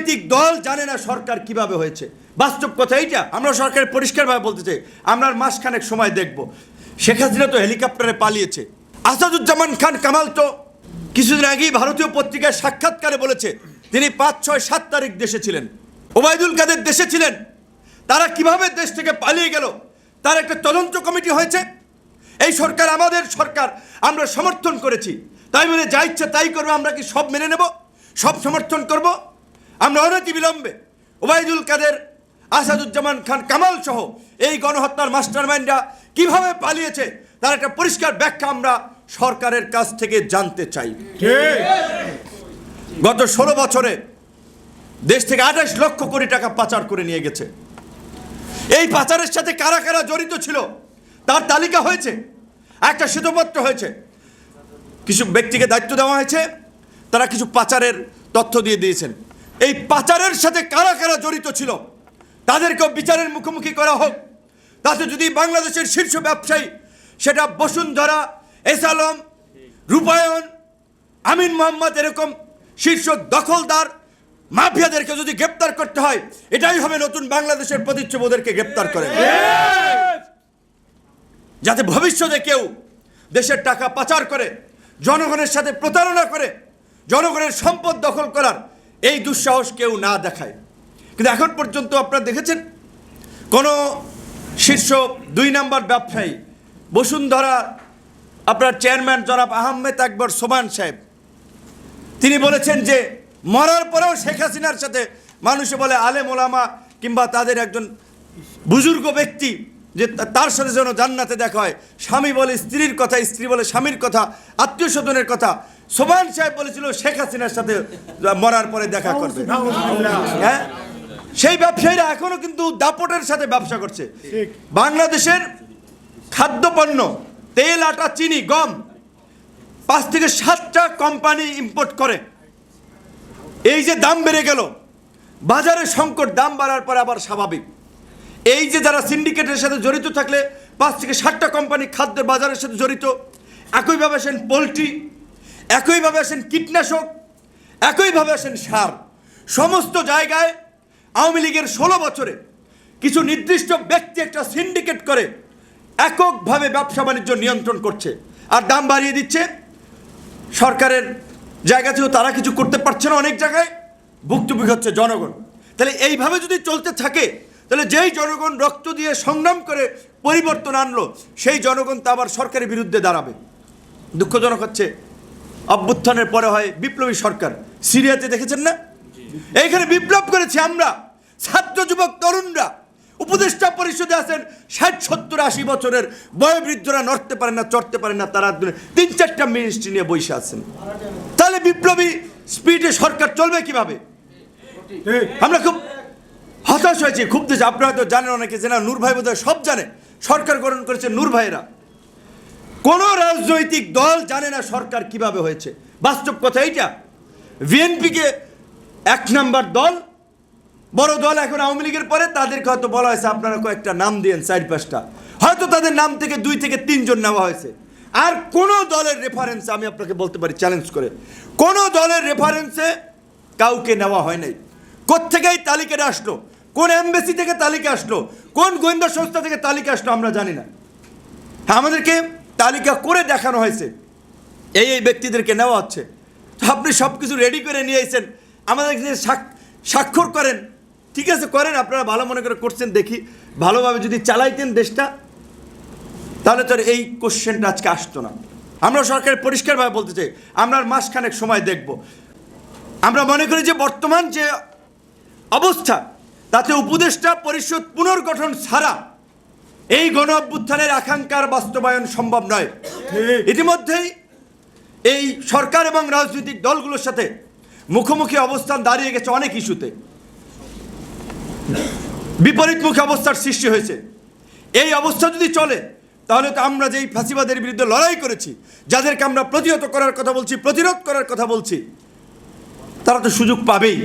রাজনৈতিক দল জানে না সরকার কীভাবে হয়েছে। বাস্তব কথা এইটা। আমরা সরকারের পরিষ্কারভাবে বলতে চাই, আমরা মাসখানেক সময় দেখব। শেখ হাসিনা তো হেলিকপ্টারে পালিয়েছে। আসাদুজ্জামান খান কামাল তো কিছুদিন আগেই ভারতীয় পত্রিকায় সাক্ষাৎকারে বলেছে, তিনি পাঁচ, ছয়, সাত তারিখ দেশে ছিলেন। ওবায়দুল কাদের দেশে ছিলেন। তারা কীভাবে দেশ থেকে পালিয়ে গেল? তার একটা তদন্ত কমিটি হয়েছে। এই সরকার আমাদের সরকার, আমরা সমর্থন করেছি। তাই বলে যা ইচ্ছা তাই করব, আমরা কি সব মেনে নেব? সব সমর্থন করব? আমরা অনতি বিলম্বে ওবায়দুল কাদের আসাদুজ্জামান খান কামাল সহ এই গণহত্যার মাস্টারমাইন্ডরা কীভাবে পালিয়েছে তার একটা পরিষ্কার ব্যাখ্যা আমরা সরকারের কাছ থেকে জানতে চাই। গত ষোলো বছরে দেশ থেকে আঠাশ লক্ষ কোটি টাকা পাচার করে নিয়ে গেছে। এই পাচারের সাথে কারা কারা জড়িত ছিল তার তালিকা হয়েছে একটা শ্বেতপত্র হয়েছে। কিছু ব্যক্তিকে দায়িত্ব দেওয়া হয়েছে তারা কিছু পাচারের তথ্য দিয়ে দিয়েছেন। এই পাচারের সাথে কারা কারা জড়িত ছিল? তাদেরকেও বিচারের মুখোমুখি করা হোক। তাতে যদি বাংলাদেশের শীর্ষ ব্যবসায়ী, সেটা বসুন্ধরা, এস আলম রূপায়ণ, আমিন মোহাম্মদ এরকম শীর্ষ দখলদার মাফিয়াদেরকে যদি গ্রেপ্তার করতে হয়, এটাই হবে নতুন বাংলাদেশের প্রতিচ্ছবোদেরকে গ্রেপ্তার করে। যাতে ভবিষ্যতে কেউ দেশের টাকা পাচার করে, জনগণের সাথে প্রতারণা করে, জনগণের সম্পদ দখল করার এই দুঃসাহস কেউ না দেখায়। কিন্তু এখন পর্যন্ত আপনারা দেখেছেন, কোনো শীর্ষ দুই নম্বর ব্যবসায়ী, বসুন্ধরা আপনার চেয়ারম্যান জনাব আহমেদ আকবর সোমান সাহেব, তিনি বলেছেন যে, মরার পরেও শেখ হাসিনার সাথে মানুষে বলে আলেম ওলামা কিংবা তাদের একজন বুজুর্গ ব্যক্তি যে তার সাথে যেন জান্নাতে দেখা হয়। স্বামী বলে স্ত্রীর কথা স্ত্রী বলে স্বামীর কথা আত্মীয় স্বজনের কথা। সোমান সাহেব বলেছিল শেখ হাসিনার সাথে মরার পরে দেখা করবে। হ্যাঁ? সেই ব্যবসায়ীরা এখনও কিন্তু দাপটের সাথে ব্যবসা করছে। বাংলাদেশের খাদ্যপণ্য তেল আটা চিনি গম পাঁচ থেকে সাতটা কোম্পানি ইম্পোর্ট করে। এই যে দাম বেড়ে গেল। বাজারে সংকট দাম বাড়ার পরে আবার স্বাভাবিক। এই যে যারা সিন্ডিকেটের সাথে জড়িত থাকলে পাঁচ থেকে ষাটটা কোম্পানি খাদ্যের বাজারের সাথে জড়িত, একইভাবে আসেন পোলট্রি, একইভাবে আসেন কীটনাশক, একইভাবে আসেন সার। সমস্ত জায়গায় আওয়ামী লীগের ষোলো বছরে কিছু নির্দিষ্ট ব্যক্তি একটা সিন্ডিকেট করে এককভাবে ব্যবসা বাণিজ্য নিয়ন্ত্রণ করছে। আর দাম বাড়িয়ে দিচ্ছে। সরকারের জায়গা থেকেও তারা কিছু করতে পারছে না অনেক জায়গায়। ভুক্তভোগী হচ্ছে জনগণ। তাহলে এইভাবে যদি চলতে থাকে তাহলে যেই জনগণ রক্ত দিয়ে সংগ্রাম করে পরিবর্তন আনলো সেই জনগণ তা আবার সরকারের বিরুদ্ধে দাঁড়াবে। দুঃখজনক হচ্ছে অভ্যুত্থানের পরে হয় বিপ্লবী সরকার। সিরিয়াতে দেখেছেন না? এইখানে বিপ্লব করেছি আমরা। ছাত্র যুবক তরুণরা উপদেষ্টা পরিষদে আছেন ষাট সত্তর আশি বছরের বয়োবৃদ্ধরা নড়তে পারে না চড়তে পারে না তারা তিন চারটা মিনিস্ট্রি নিয়ে বসে আছেন। তাহলে বিপ্লবী স্পিডে সরকার চলবে কীভাবে? আমরা খুব হতাশ হয়েছি, খুব দেশ আপনারা হয়তো জানেন অনেকে যে না, নূর ভাই বোধহয় সব জানে। সরকার গঠন করেছে নূর ভাইয়েরা। কোন রাজনৈতিক দল জানে না সরকার কীভাবে হয়েছে। বাস্তব কথা এইটা। বিএনপিকে এক নাম্বার দল, বড় দল এখন আওয়ামী লীগের পরে, তাদেরকে হয়তো বলা হয়েছে, আপনারা কয়েকটা নাম দিয়েন চার পাঁচটা। হয়তো তাদের নাম থেকে দুই থেকে তিনজন নেওয়া হয়েছে। আর কোন দলের রেফারেন্স আমি আপনাকে বলতে পারি চ্যালেঞ্জ করে। কোন দলের রেফারেন্সে কাউকে নেওয়া হয় নাই। কোত্থেকেই তালিকাটা আসলো? কোন এমবেসি থেকে তালিকা আসলো? কোন গোয়েন্দা সংস্থা থেকে তালিকা আসলো আমরা জানি না। হ্যাঁ আমাদেরকে তালিকা করে দেখানো হয়েছে। এই এই ব্যক্তিদেরকে নেওয়া হচ্ছে। আপনি সব কিছু রেডি করে নিয়ে এসেছেন। আমাদের স্বাক্ষর করেন। ঠিক আছে, করেন। আপনারা ভালো মনে করে করছেন, দেখি। ভালোভাবে যদি চালাইতেন দেশটা, তাহলে তো এই কোশ্চেনটা আজকে আসতো না। আমরা সরকারের পরিষ্কারভাবে বলতে চাই, আমরা মাসখানেক সময় দেখব। আমরা মনে করি যে বর্তমান যে অবস্থা তাতে উপদেষ্টা পরিষদ পুনর্গঠন ছাড়া এই গণ অভ্যুত্থানের আকাঙ্ক্ষার বাস্তবায়ন সম্ভব নয়। ইতিমধ্যেই এই সরকার এবং রাজনৈতিক দলগুলোর সাথে মুখোমুখি অবস্থান দাঁড়িয়ে গেছে অনেক ইস্যুতে। বিপরীতমুখী অবস্থার সৃষ্টি হয়েছে। এই অবস্থা যদি চলে তাহলে তো আমরা যেই ফাঁসিবাদের বিরুদ্ধে লড়াই করেছি যাদেরকে আমরা প্রতিহত করার কথা বলছি প্রতিরোধ করার কথা বলছি তারা তো সুযোগ পাবেই।